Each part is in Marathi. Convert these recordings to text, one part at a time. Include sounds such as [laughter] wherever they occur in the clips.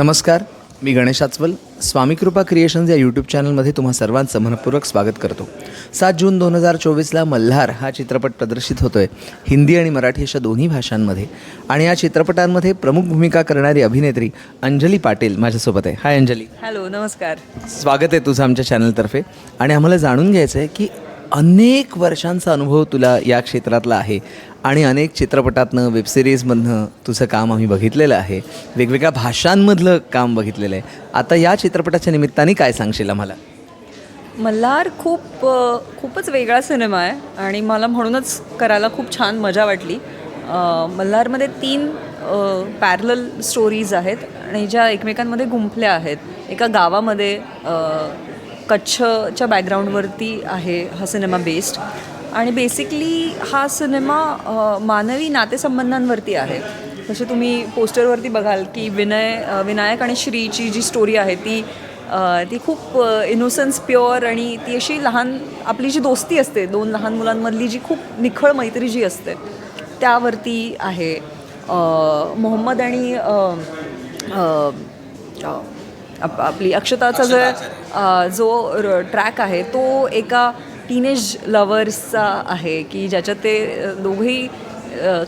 नमस्कार मी गणेश आचवल. स्वामी कृपा क्रिएशन्स या यूट्यूब चॅनलमध्ये तुम्हा सर्वांचं मनपूर्वक स्वागत करतो. सात जून दोन हजार चोवीसला मल्हार हा चित्रपट प्रदर्शित होतो आहे हिंदी आणि मराठी अशा दोन्ही भाषांमध्ये. आणि या चित्रपटांमध्ये प्रमुख भूमिका करणारी अभिनेत्री अंजली पाटील माझ्यासोबत आहे. हाय अंजली. हॅलो नमस्कार. स्वागत आहे तुझं आमच्या चॅनलतर्फे. आणि आम्हाला जाणून घ्यायचं आहे की अनेक वर्षांचा अनुभव तुला या क्षेत्रातला आहे. आणि अनेक चित्रपटातनं वेबसिरीजमधनं तुझं काम आम्ही बघितलेलं आहे. वेगवेगळ्या भाषांमधलं काम बघितलेलं आहे. आता या चित्रपटाच्या निमित्ताने काय सांगशील आम्हाला? मल्हार खूप खूपच वेगळा सिनेमा आहे. आणि मला म्हणूनच करायला खूप छान मजा वाटली. मल्हारमध्ये तीन पॅरल स्टोरीज आहेत. आणि ज्या एकमेकांमध्ये गुंफल्या आहेत. एका गावामध्ये कच्छच्या बॅकग्राऊंडवरती आहे हा सिनेमा बेस्ड आणि बेसिकली हा सिनेमा मानवी नातेसंबंधांवरती आहे. जसे तुम्ही पोस्टरवरती बघाल की विनय विनायक आणि श्रीची जी स्टोरी आहे ती ती खूप इनोसन्स प्युअर आणि ती अशी लहान आपली जी दोस्ती असते दोन लहान मुलांमधली जी खूप निखळ मैत्री जी असते त्यावरती आहे. मोहम्मद आणि आप- आपली अक्षताचा जो जो ट्रॅक आहे तो एका टीनेज लवर्सचा आहे की ज्याच्यात ते दोघंही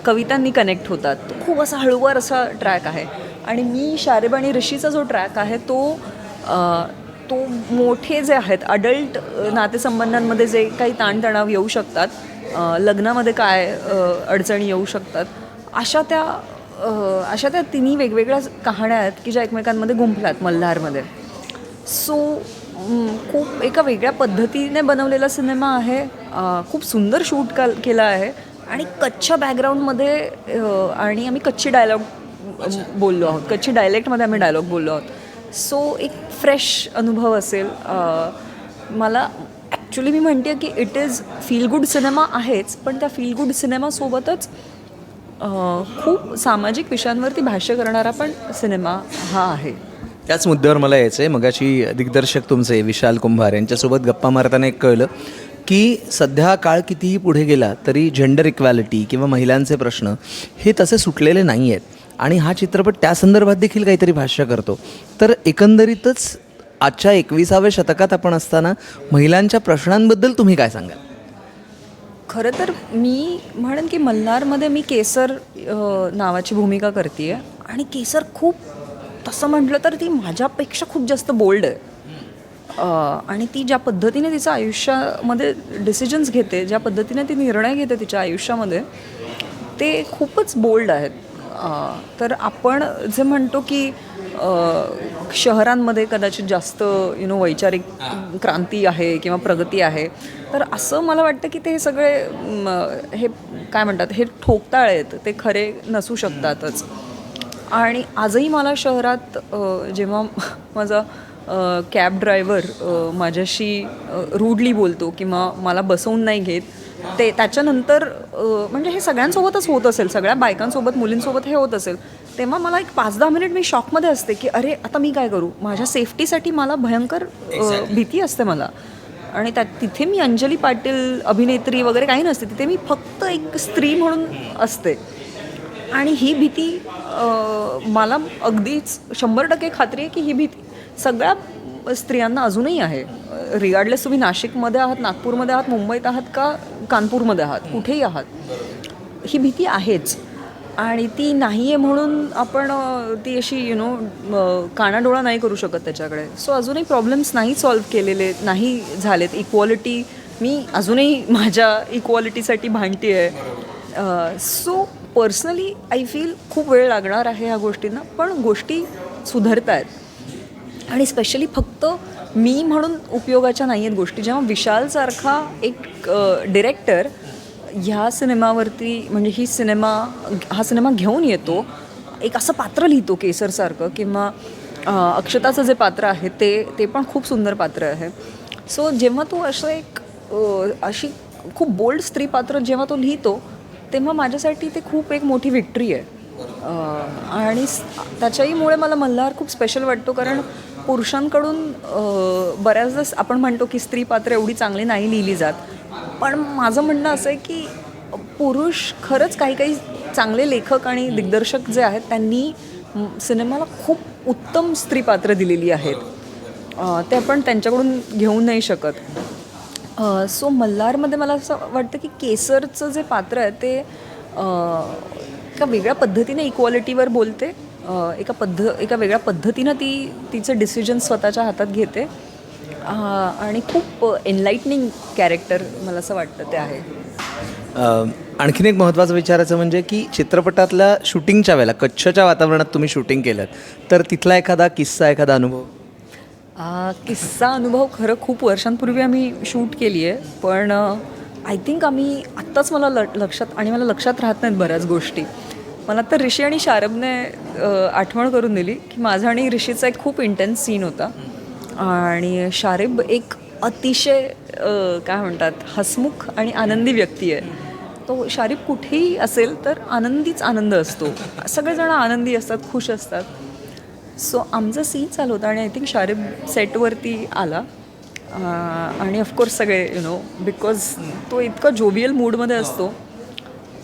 कवितांनी कनेक्ट होतात. तो खूप असा हळूवार असा ट्रॅक आहे. आणि मी शारेब आणि ऋषीचा जो ट्रॅक आहे तो तो मोठे जे आहेत अडल्ट नातेसंबंधांमध्ये जे काही ताणतणाव येऊ शकतात लग्नामध्ये काय अडचणी येऊ शकतात अशा त्या अशा त्या तिन्ही वेगवेगळ्या कहाण्या आहेत की ज्या एकमेकांमध्ये गुंफल्यात मल्हारमध्ये. सो खूप एका वेगळ्या पद्धतीने बनवलेला सिनेमा आहे. खूप सुंदर शूट का केला आहे. आणि कच्च्या बॅकग्राऊंडमध्ये आणि आम्ही कच्ची डायलॉग बोललो आहोत. कच्ची डायलेक्टमध्ये आम्ही डायलॉग बोललो आहोत. सो एक फ्रेश अनुभव असेल. मला ॲक्च्युली मी म्हणते की it is feel good cinema आहेच पण त्या फील गुड सिनेमासोबतच खूप सामाजिक विषयांवरती भाष्य करणारा पण सिनेमा हा आहे. त्याच मुद्द्यावर मला यायचं आहे मगाशी दिग्दर्शक तुमचे विशाल कुंभार यांच्यासोबत गप्पा मारताना एक कळलं की सध्या काळ कितीही पुढे गेला तरी जेंडर इक्वॅलिटी किंवा महिलांचे प्रश्न हे तसे सुटलेले नाही आहेत आणि हा चित्रपट त्या संदर्भात देखील काहीतरी भाष्य करतो. तर एकंदरीतच आजच्या एकविसाव्या शतकात आपण असताना महिलांच्या प्रश्नांबद्दल तुम्ही काय सांगाल? खरं तर मी म्हणेन की मल्हारमध्ये मी केसर नावाची भूमिका करते आणि केसर खूप तसं म्हटलं तर ती माझ्यापेक्षा खूप जास्त बोल्ड आहे. आणि ती ज्या पद्धतीने तिचं आयुष्यामध्ये डिसिजन्स घेते ज्या पद्धतीने ती निर्णय घेते तिच्या आयुष्यामध्ये ते खूपच बोल्ड आहेत. तर आपण जे म्हणतो की शहरांमध्ये कदाचित जास्त यु नो वैचारिक क्रांती आहे किंवा प्रगती आहे. तर असं मला वाटतं की ते सगळे म, हे काय म्हणतात हे ठोकताळ आहेत. ते खरे नसू शकतातच. आणि आजही मला शहरात जेव्हा माझा कॅब ड्रायव्हर माझ्याशी रूडली बोलतो किंवा मला बसवून नाही घेत ते त्याच्यानंतर म्हणजे हे सगळ्यांसोबतच होत असेल. सगळ्या बायकांसोबत मुलींसोबत हे होत असेल. तेव्हा मला एक पाच दहा मिनिट मी शॉकमध्ये असते की अरे आता मी काय करू? माझ्या सेफ्टीसाठी मला भयंकर भीती असते मला. आणि त्यात तिथे मी अंजली पाटील अभिनेत्री वगैरे काही नसते. तिथे मी फक्त एक स्त्री म्हणून असते. आणि ही भीती मला अगदीच शंभर टक्के खात्री आहे की ही भीती सगळ्या स्त्रियांना अजूनही आहे. रिगार्डलेस तुम्ही नाशिकमध्ये आहात नागपूरमध्ये आहात मुंबईत आहात का कानपूरमध्ये आहात? कुठेही आहात. ही भीती आहेच. आणि ती नाही आहे म्हणून आपण ती अशी यु नो कानाडोळा नाही करू शकत त्याच्याकडे. सो अजूनही प्रॉब्लेम्स नाही सॉल्व्ह केलेले नाही झालेत. इक्वॉलिटी मी अजूनही माझ्या इक्वॉलिटीसाठी भांडती आहे सो पर्सनली आय फील खूप वेळ लागणार आहे ह्या गोष्टींना पण गोष्टी सुधारत आहेत आणि स्पेशली फक्त मी म्हणून उपयोगाच्या नाही आहेत गोष्टी. जेव्हा विशालसारखा एक डिरेक्टर ह्या सिनेमावरती म्हणजे ही सिनेमा हा सिनेमा घेऊन येतो एक असं पात्र लिहितो केसरसारखं किंवा अक्षताचं जे पात्र आहे ते ते पण खूप सुंदर पात्र आहे. सो जेव्हा तो असं एक अशी खूप बोल्ड स्त्री पात्र जेव्हा तो लिहितो तेव्हा माझ्यासाठी ते खूप एक मोठी विक्ट्री आहे. आणि त्याच्याहीमुळे मला मल्हार खूप स्पेशल वाटतो कारण पुरुषांकडून बऱ्याचदा आपण म्हणतो की स्त्री पात्र एवढी चांगली नाही लिहिली जात. पण माझं म्हणणं असं आहे की पुरुष खरंच काही काही चांगले लेखक आणि दिग्दर्शक जे आहेत त्यांनी सिनेमाला खूप उत्तम स्त्री पात्र दिलेली आहेत. ते आपण त्यांच्याकडून घेऊ नाही शकत. सो मल्हारमध्ये मला असं वाटतं की केसरचं जे पात्र आहे ते एका वेगळ्या पद्धतीने इक्वालिटीवर बोलते. एका पद्ध एका वेगळ्या पद्धतीनं ती तिचे डिसिजन स्वतःच्या हातात घेते. आणि खूप एनलाइटनिंग कॅरेक्टर मला असं वाटतं ते आहे. आणखीन एक महत्त्वाचं विचारायचं म्हणजे की चित्रपटातल्या शूटिंगच्या वेळेला कच्छच्या वातावरणात तुम्ही शूटिंग केलं तर तिथला एखादा किस्सा एखादा अनुभव? आ, किस्सा अनुभव खरं खूप वर्षांपूर्वी आम्ही शूट केली आहे पण आय थिंक आम्ही आत्ताच मला ल लक्षात आणि मला लक्षात राहत नाहीत बऱ्याच गोष्टी. मला तर ऋषी आणि शारबने आठवण करून दिली की माझा आणि ऋषीचा एक खूप इंटेन्स सीन होता. आणि शारिब एक अतिशय काय म्हणतात हसमुख आणि आनंदी व्यक्ती आहे. तो शारीब कुठेही असेल तर आनंदीच आनंद असतो. सगळेजण आनंदी असतात खुश असतात. सो आमचं सीन चालू होता आणि आय थिंक शारीब सेटवरती आला. आणि ऑफकोर्स सगळे यु नो बिकॉज तो इतका जोवियल मूडमध्ये असतो.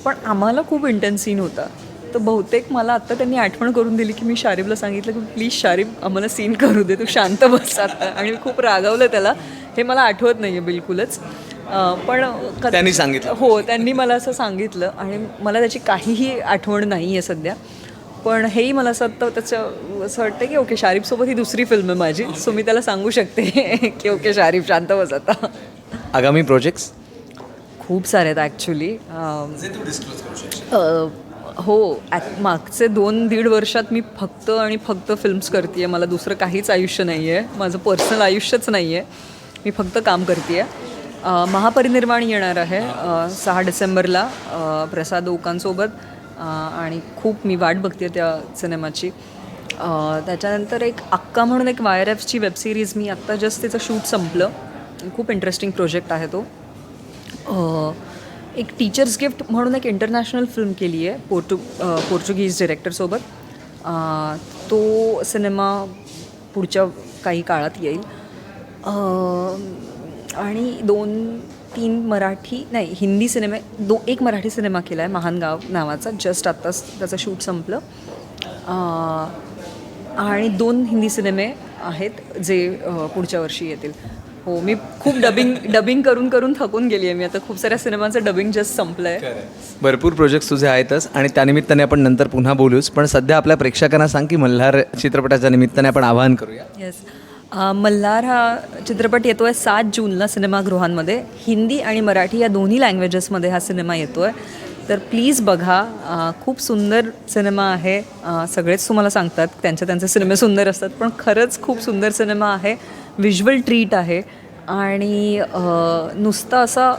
पण आम्हाला खूप इंटेन्स सीन होता. तर बहुतेक मला आत्ता त्यांनी आठवण करून दिली की मी शारिबला सांगितलं की प्लीज शारिब आम्हाला सीन करू दे तू शांत बस आता. आणि खूप रागावलं त्याला. हे मला आठवत नाही आहे बिलकुलच पण त्यांनी सांगितलं. हो त्यांनी मला असं सांगितलं आणि मला त्याची काहीही आठवण नाही आहे सध्या. पण हेही मला असं वाटतं त्याचं असं वाटतं की ओके शारीफसोबत ही दुसरी फिल्म आहे माझी. सो मी त्याला सांगू शकते [laughs] की ओके शारीफ शांत बस आता. आगामी प्रोजेक्ट्स खूप सारे आहेत ॲक्च्युली हो ॲक मागचे दोन दीड वर्षात मी फक्त आणि फक्त फिल्म्स करते आहे मला दुसरं काहीच आयुष्य नाही आहे माझं पर्सनल आयुष्यच नाही आहे मी फक्त काम करते आहे महापरिनिर्वाण येणार आहे सहा डिसेंबरला प्रसाद ओकांसोबत आणि खूप मी वाट बघते त्या सिनेमाची त्याच्यानंतर एक अक्का म्हणून एक वाय आर एफची वेबसिरीज मी आत्ता जस्ट तिचं शूट संपलं. खूप इंटरेस्टिंग प्रोजेक्ट आहे तो. एक टीचर्स गिफ्ट म्हणून एक इंटरनॅशनल फिल्म केली आहे पोर्टु पोर्चुगीज डिरेक्टरसोबत तो सिनेमा पुढच्या काही काळात येईल. आणि दोन तीन मराठी नाही हिंदी सिनेमे दो एक मराठी सिनेमा केला आहे महान गाव नावाचा जस्ट आत्ताच त्याचं शूट संपलं. आणि दोन हिंदी सिनेमे आहेत जे पुढच्या वर्षी येतील. हो मी खूप डबिंग डबिंग करून करून थकून गेली आहे मी. आता खूप साऱ्या सिनेमाचं डबिंग जस्ट संपलं आहे. भरपूर प्रोजेक्ट्स तुझे आहेतच आणि त्यानिमित्ताने आपण नंतर पुन्हा बोलूच. पण सध्या आपल्या प्रेक्षकांना सांग की मल्हार चित्रपटाच्या निमित्ताने आपण आवाहन करूया. येस मल्हार हा चित्रपट येतो आहे सात जूनला सिनेमागृहांमध्ये. हिंदी आणि मराठी या दोन्ही लँग्वेजेसमध्ये हा सिनेमा येतो आहे तर प्लीज बघा. खूप सुंदर सिनेमा आहे. सगळेच तुम्हाला सांगतात त्यांचे त्यांचे सिनेमे सुंदर असतात पण खरंच खूप सुंदर सिनेमा आहे. व्हिज्युअल ट्रीट आहे. आणि नुसतं असं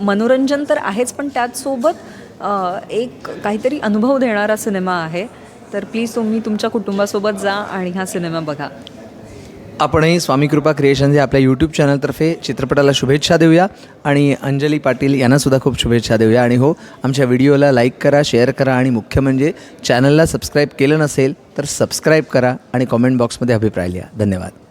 मनोरंजन तर आहेच पण त्याचसोबत एक काहीतरी अनुभव देणारा सिनेमा आहे. तर प्लीज तुम्ही तुमच्या कुटुंबासोबत जा आणि हा सिनेमा बघा. आपणही स्वामी कृपा क्रिएशन या आपल्या यूट्यूब चॅनलतर्फे चित्रपटाला शुभेच्छा देऊया आणि अंजली पाटील यांनासुद्धा खूप शुभेच्छा देऊया. आणि हो आमच्या व्हिडिओला लाईक करा शेअर करा आणि मुख्य म्हणजे चॅनलला सबस्क्राईब केलं नसेल तर सबस्क्राईब करा आणि कॉमेंट बॉक्समध्ये अभिप्राय लिहा. धन्यवाद.